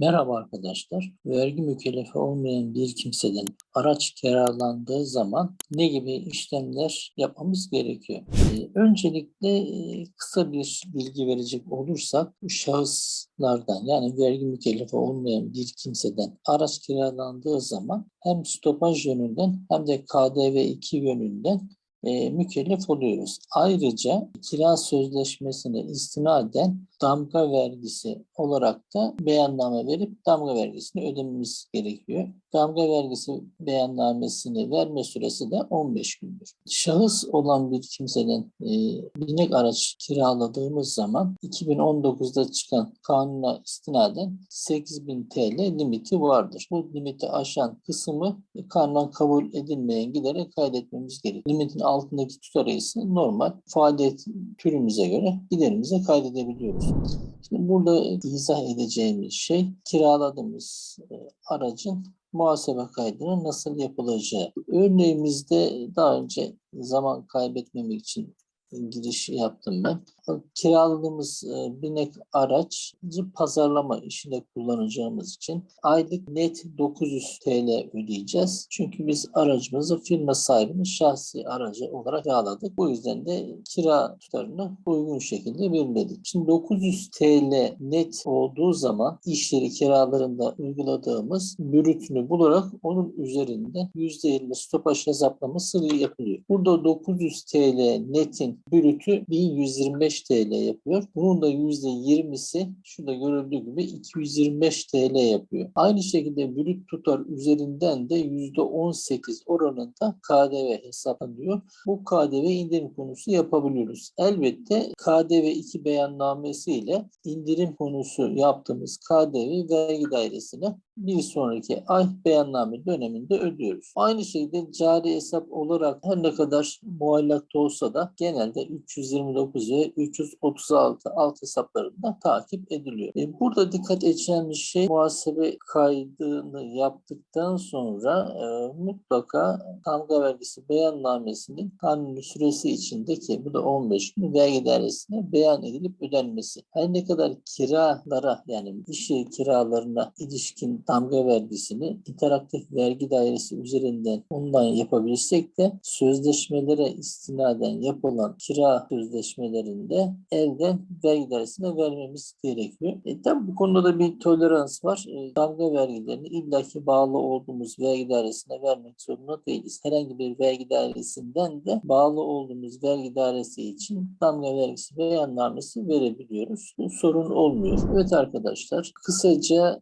Merhaba arkadaşlar. Vergi mükellefi olmayan bir kimseden araç kiralandığı zaman ne gibi işlemler yapmamız gerekiyor? Ee, öncelikle e, kısa bir bilgi verecek olursak şahıslardan yani vergi mükellefi olmayan bir kimseden araç kiralandığı zaman hem stopaj yönünden hem de KDV 2 yönünden e, mükellef oluyoruz. Ayrıca kira sözleşmesine istinaden damga vergisi olarak da beyanname verip damga vergisini ödememiz gerekiyor. Damga vergisi beyannamesini verme süresi de 15 gündür. Şahıs olan bir kimseden e, binek araç kiraladığımız zaman 2019'da çıkan kanuna istinaden 8000 TL limiti vardır. Bu limiti aşan kısmı kanundan kabul edilmeyen gidere kaydetmemiz gerekiyor. Limitin altındaki tutar ise normal faaliyet türümüze göre giderimize kaydedebiliyoruz. Şimdi burada izah edeceğimiz şey kiraladığımız e, aracın muhasebe kaydının nasıl yapılacağı. Örneğimizde daha önce zaman kaybetmemek için giriş yaptım ben. Kiraladığımız e, binek aracı pazarlama işinde kullanacağımız için aylık net 900 TL ödeyeceğiz. Çünkü biz aracımızı firma sahibinin şahsi aracı olarak kiraladık. Bu yüzden de kira tutarını uygun şekilde belirledik. Şimdi 900 TL net olduğu zaman iş yeri kiralarında uyguladığımız bürütünü bularak onun üzerinden %20 stopaj hesaplaması yapılıyor. Burada 900 TL netin bürütü 1125 TL yapıyor. Bunun da %20'si şurada görüldüğü gibi 225 TL yapıyor. Aynı şekilde bürüt tutar üzerinden de %18 oranında KDV hesaplanıyor. Bu KDV indirim konusu yapabiliyoruz. Elbette KDV 2 beyannamesi ile indirim konusu yaptığımız KDV vergi dairesine bir sonraki ay beyanname döneminde ödüyoruz. Aynı şekilde cari hesap olarak her ne kadar muallakta olsa da genelde 329 ve 336 alt hesaplarında takip ediliyor. E, burada dikkat edeceğimiz şey muhasebe kaydını yaptıktan sonra e, mutlaka damga vergisi beyannamesinin kanuni süresi içindeki bu da 15 gün vergi dairesine beyan edilip ödenmesi. Her ne kadar kiralara yani iş kiralarına ilişkin damga vergisini interaktif vergi dairesi üzerinden ondan yapabilirsek de sözleşmelere istinaden yapılan kira sözleşmelerinde elden vergi dairesine vermemiz gerekiyor. E, tabi bu konuda da bir tolerans var. E, damga vergilerini illaki bağlı olduğumuz vergi dairesine vermek zorunda değiliz. Herhangi bir vergi dairesinden de bağlı olduğumuz vergi dairesi için damga vergisi beyannamesi verebiliyoruz. Bu sorun olmuyor. Evet arkadaşlar kısaca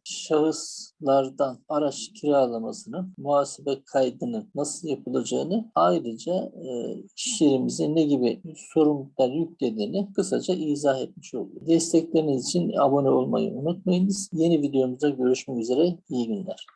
şahıslardan araç kiralamasının muhasebe kaydının nasıl yapılacağını ayrıca e, iş yerimize ne gibi sorumluluklar yüklediğini kısaca izah etmiş olduk. Destekleriniz için abone olmayı unutmayınız. Yeni videomuzda görüşmek üzere. İyi günler.